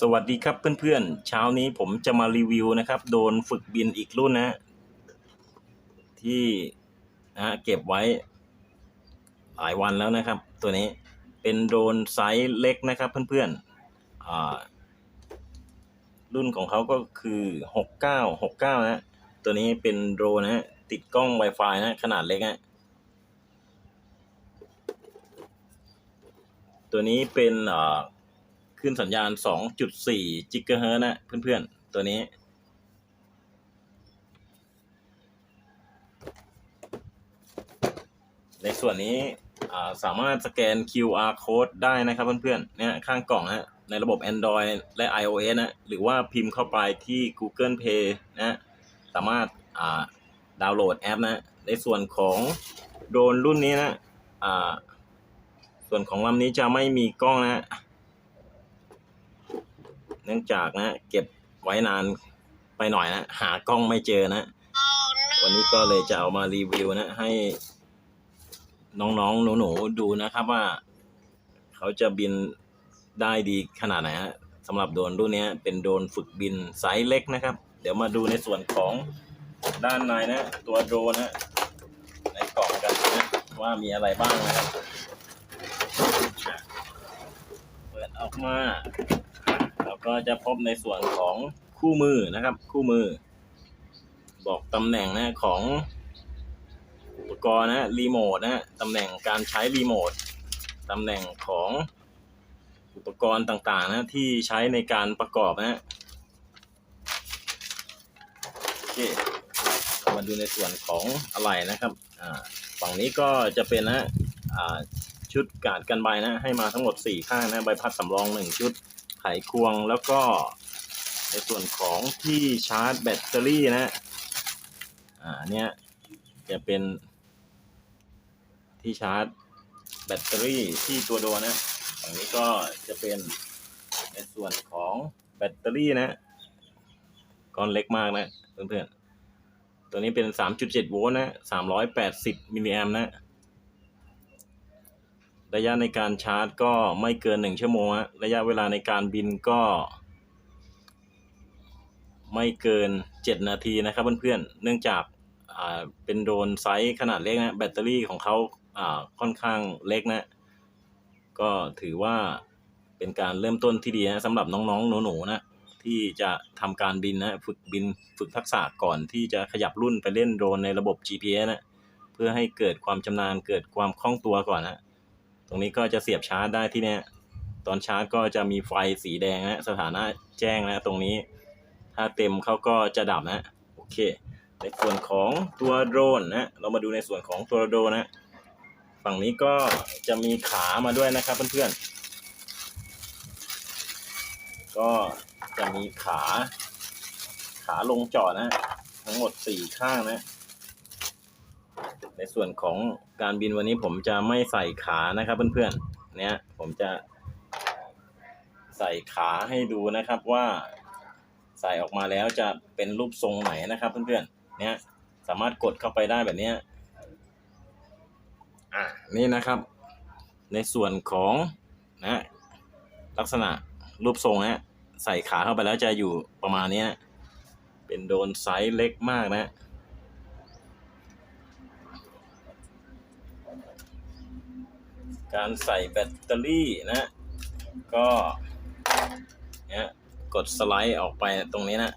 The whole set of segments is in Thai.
สวัสดีครับเพื่อนๆ เช้านี้ผมจะมารีวิวนะครับ โดนฝึกบินอีกรุ่นนะที่นะเก็บไว้หลายวันแล้วนะครับ ตัวนี้เป็นโดนไซส์เล็กนะครับเพื่อนๆรุ่นของเขาก็คือหกเก้าหกเก้านะ ตัวนี้เป็นโดนนะฮะติดกล้อง Wi-Fi นะ ขนาดเล็กนะตัวนี้เป็นอ่า ขึ้นสัญญาณ 2.4จิกะเฮิรตซ์นะเพื่อนๆ ตัวนี้ ในส่วนนี้สามารถสแกน QR code ได้นะครับเพื่อนๆ เนี่ยข้างกล่องนะในระบบ Android และ iOS นะหรือว่าพิมพ์เข้าไปที่ Google Play นะสามารถดาวน์โหลดแอปนะ ในส่วนของโดรนรุ่นนี้นะส่วนของลำนี้จะไม่มีกล้องนะ เนื่องจากนะเก็บไว้นานไปหน่อยนะหากล้องไม่เจอนะ วันนี้ก็เลยจะเอามารีวิวนะ ให้น้องๆหนูๆดูนะครับว่า เขาจะบินได้ดีขนาดไหนฮะสำหรับโดรนรุ่นนี้เป็นโดรนฝึกบินไซส์เล็กนะครับ เดี๋ยวมาดูในส่วนของด้านในนะ ตัวโดรนนะในกล่องกันนะว่ามีอะไรบ้างนะครับ เปิดออกมาเรา ก็จะพบในส่วนของคู่มือนะครับ คู่มือ บอกตำแหน่งนะของอุปกรณ์นะรีโมทนะตำแหน่งการใช้รีโมทตำแหน่งของอุปกรณ์ต่างๆนะที่ใช้ในการประกอบนะโอเคมาดูในส่วนของอะไรนะครับอ่าฝั่งนี้ก็จะเป็นนะอ่าชุดกาดกันใบนะให้มาทั้งหมด 4 ข้างนะใบพัดสำรอง 1 ชุด ไขควงแล้วก็ในส่วนของที่ชาร์จแบตเตอรี่นะอ่าเนี่ยจะเป็นที่ชาร์จแบตเตอรี่ที่ตัวโดนนะฝั่งนี้ก็จะเป็นในส่วนของแบตเตอรี่นะก้อนเล็กมากนะเพื่อนๆ ตัวนี้เป็น 3.7 โวลต์นะ 380 มิลลิแอมป์นะ ระยะในการชาร์จก็ไม่เกิน 1 ชั่วโมงฮะระยะเวลาในการบินก็ ไม่เกิน 7 นาทีนะครับเพื่อนๆ เนื่องจากอ่าเป็นโดรนไซส์ขนาดเล็กนะแบตเตอรี่ของเขาอ่าค่อนข้างเล็กนะ ก็ถือว่าเป็นการเริ่มต้นที่ดีนะสำหรับน้องๆ หนูๆนะที่จะทำการบินนะฝึกบินฝึกทักษะก่อนที่จะขยับรุ่นไปเล่นโดรนในระบบ GPS นะเพื่อให้เกิดความชำนาญเกิดความคล่องตัวก่อนนะ ตรงนี้ก็จะเสียบชาร์จได้ที่เนี้ยตอนชาร์จก็จะมีไฟสีแดงนะสถานะแจ้งนะตรงนี้ ถ้าเต็มเขาก็จะดับนะโอเค ในส่วนของตัวโดรนนะเรามาดูในส่วนของตัวโดรนนะฝั่งนี้ก็จะมีขามาด้วยนะครับเพื่อนๆก็จะมีขา ขาลงจอดนะ ทั้งหมดสี่ข้างนะ ในส่วนของการบินวันนี้ผมจะไม่ใส่ขานะครับเพื่อนๆเนี่ยผมจะใส่ขาให้ดูนะครับว่าใส่ออกมาแล้วจะเป็นรูปทรงไหนนะครับเพื่อนๆเนี่ยสามารถกดเข้าไปได้แบบนี้อะนี่นะครับ ในส่วนของนะลักษณะรูปทรงนะใส่ขาเข้าไปแล้วจะอยู่ประมาณเนี้ยเป็นโดนไซส์เล็กมากนะ การใส่แบตเตอรี่นะก็เนี่ยกดสไลด์ออกไปตรงนี้นะ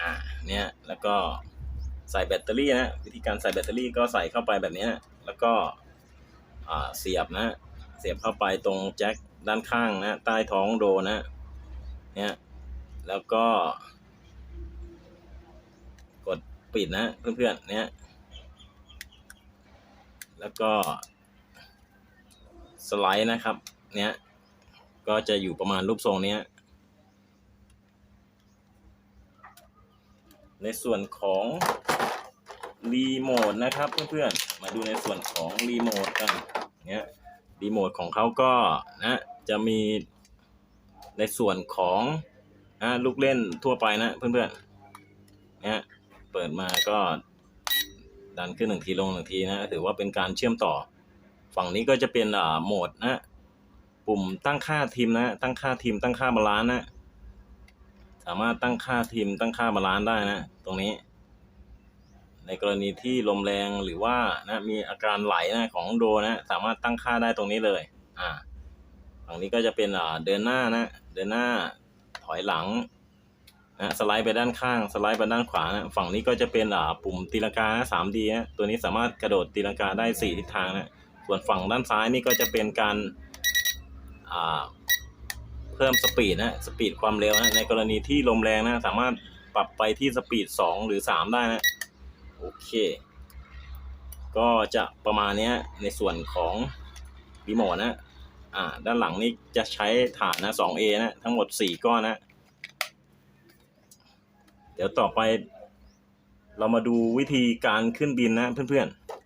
อ่าเนี่ยแล้วก็ใส่แบตเตอรี่นะวิธีการใส่แบตเตอรี่ก็ใส่เข้าไปแบบนี้นะแล้วก็อ่าเสียบนะเสียบเข้าไปตรงแจ็คด้านข้างนะใต้ท้องโดนะเนี่ยแล้วก็ กดปิดนะเพื่อนๆเนี่ยแล้วก็ สไลด์นะครับ เนี้ยก็จะอยู่ประมาณรูปทรงเนี้ย ในส่วนของรีโมทนะครับเพื่อนๆ มาดูในส่วนของรีโมทกันเนี้ยรีโมทของเขาก็นะจะมีในส่วนของนะลูกเล่นทั่วไปนะเพื่อนๆเนี้ยเปิดมาก็ดันขึ้นหนึ่งทีลงหนึ่งทีนะถือว่าเป็นการเชื่อมต่อ ฝั่งนี้ก็จะเป็นอ่าโหมดนะปุ่มตั้งค่าทีมนะตั้งค่าทีมตั้งค่าบาลานซ์นะสามารถตั้งค่าทีมตั้งค่าบาลานซ์ได้นะตรงนี้ ในกรณีที่ลมแรงหรือว่านะมีอาการไหลนะของโดนนะสามารถตั้งค่าได้ตรงนี้เลย อ่าฝั่งนี้ก็จะเป็นอ่าเดินหน้านะเดินหน้าถอยหลังนะสไลด์ไปด้านข้างสไลด์ไปด้านขวานะฝั่งนี้ก็จะเป็นอ่าปุ่มตีลังกาสามดีนะตัวนี้สามารถกระโดดตีลังกาได้สี่ทิศทางนะ ส่วนฝั่งด้านซ้ายนี่ก็จะเป็นการาเพิ่มสปีดนะสปีดความเร็วนะในกรณีที่ลมแรงนะสามารถปรับไปที่สปีดสองหรือสามได้นะโอเค ก็จะประมาณนี้ในส่วนของรีโมทนะอ่าด้านหลังนี่จะใช้ฐานนะ 2A นะทั้งหมด 4 ก้อนนะ เดี๋ยวต่อไปเรามาดูวิธีการขึ้นบินนะเพื่อนๆ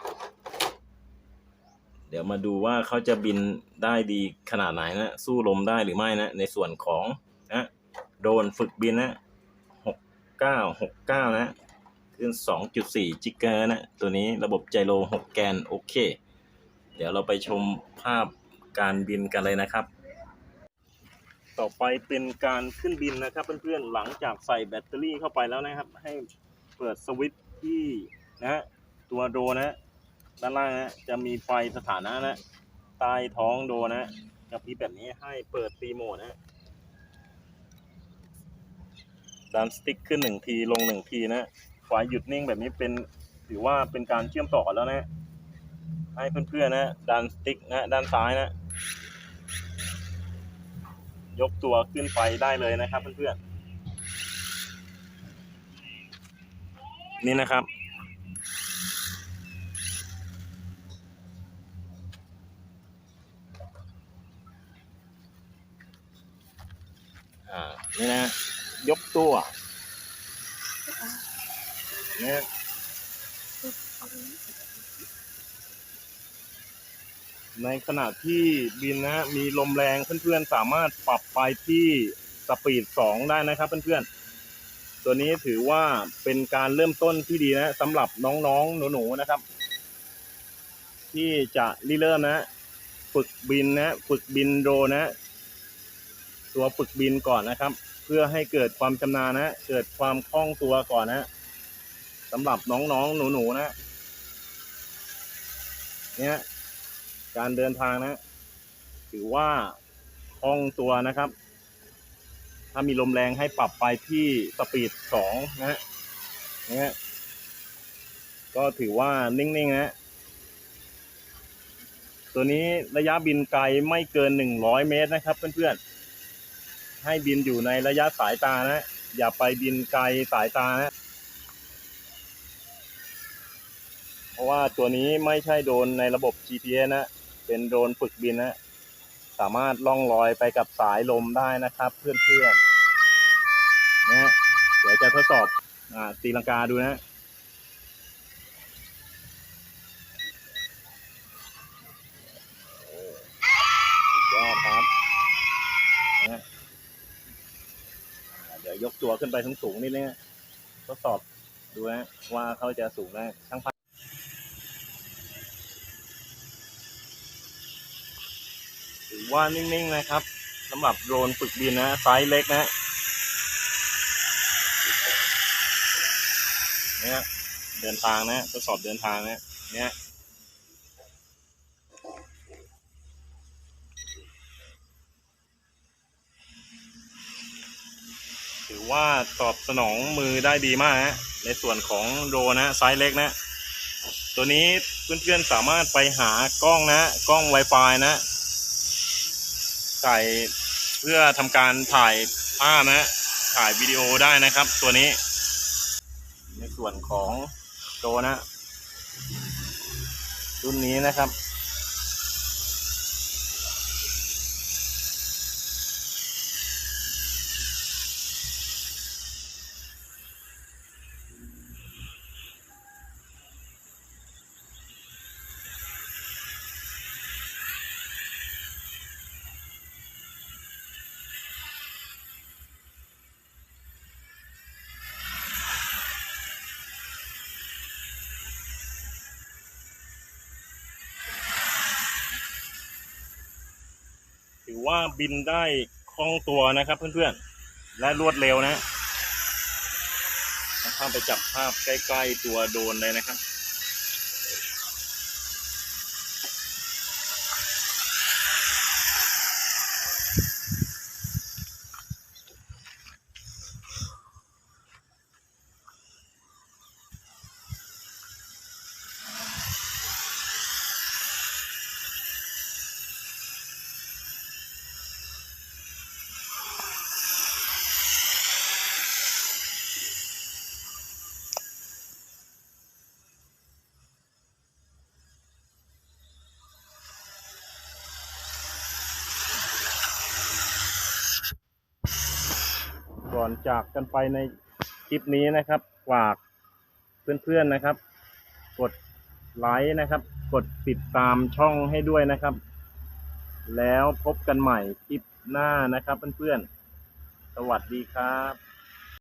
เดี๋ยวมาดูว่าเขาจะบินได้ดีขนาดไหนนะ สู้ลมได้หรือไม่นะ ในส่วนของนะโดนฝึกบินนะ6969นะขึ้น2.4จิกเกอร์นะ ตัวนี้ระบบไจโร6แกน โอเค เดี๋ยวเราไปชมภาพการบินกันเลยนะครับ ต่อไปเป็นการขึ้นบินนะครับเพื่อนๆ หลังจากใส่แบตเตอรี่เข้าไปแล้วนะครับ ให้เปิดสวิตช์ที่นะตัวโดนะ ด้านล่างนะจะมีไฟสถานะนะใต้ท้องโดนะกระพริบแบบนี้ให้เปิดตีโมดนะดันสติ๊กขึ้นหนึ่งทีลงหนึ่งทีนะไฟหยุดนิ่งแบบนี้เป็นถือว่าเป็นการเชื่อมต่อแล้วนะ ให้เพื่อนๆนะดันสติ๊กนะด้านซ้ายนะ ยกตัวขึ้นไปได้เลยนะครับเพื่อนๆนี่นะครับ อ่านี่นะ ยกตัวเนี่ยในขณะที่บินนะ มีลมแรงเพื่อนๆ สามารถปรับไปที่สปีดสองได้นะครับเพื่อนๆ ตัวนี้ถือว่าเป็นการเริ่มต้นที่ดีนะสำหรับน้องๆ หนูๆ นะครับ ที่จะริเริ่มนะ ฝึกบินนะ ฝึกบินโดนะ ตัวฝึกบินก่อนนะครับ เพื่อให้เกิดความชำนาญนะเกิดความคล่องตัวก่อนนะสำหรับน้องๆหนูๆนะเนี่ยการเดินทางนะ ถือว่าคล่องตัวนะครับ ถ้ามีลมแรงให้ปรับไปที่สปีดสองนะเนี่ยก็ถือว่านิ่งๆนะตัวนี้ระยะบินไกลไม่เกินหนึ่งร้อยเมตรนะครับเพื่อนๆ ให้บินอยู่ในระยะสายตานะ อย่าไปบินไกลสายตานะ เพราะว่าตัวนี้ไม่ใช่โดรนในระบบ GPS นะ เป็นโดรนฝึกบินนะ สามารถล่องลอยไปกับสายลมได้นะครับ เพื่อนๆนะเดี๋ยวจะทดสอบอ่าตีลังกาดูนะ สุดยอดครับนะอ่าเดี๋ยวยก ตัวขึ้นไปสูงสูงนิดนึงทดสอบดูนะว่าเขาจะสูงได้ช่างภาพถือว่านิ่งๆนะครับสำหรับโดรนฝึกบินนะไซส์เล็กนะเนี่ยเดินทางนะทดสอบเดินทางนะเนี่ย ถือว่าตอบสนองมือได้ดีมากนะในส่วนของโดนะไซส์เล็กนะ ตัวนี้เพื่อนๆสามารถไปหากล้องนะ กล้อง Wi-Fi นะใส่เพื่อทำการถ่ายภาพนะ ถ่ายวิดีโอได้นะครับ ตัวนี้ ในส่วนของโดนะรุ่นนี้นะครับ อว่าบินได้คล่องตัวนะครับเพื่อนๆ และรวดเร็วนะข้ามไปจับภาพใกล้ ๆ ตัวโดรนเลยนะครับ อนจากกันไปในคลิปนี้นะครับฝากเพื่อนๆนะครับ กดไลค์นะครับ กดติดตามช่องให้ด้วยนะครับ แล้วพบกันใหม่คลิปหน้านะครับเพื่อนๆ สวัสดีครับ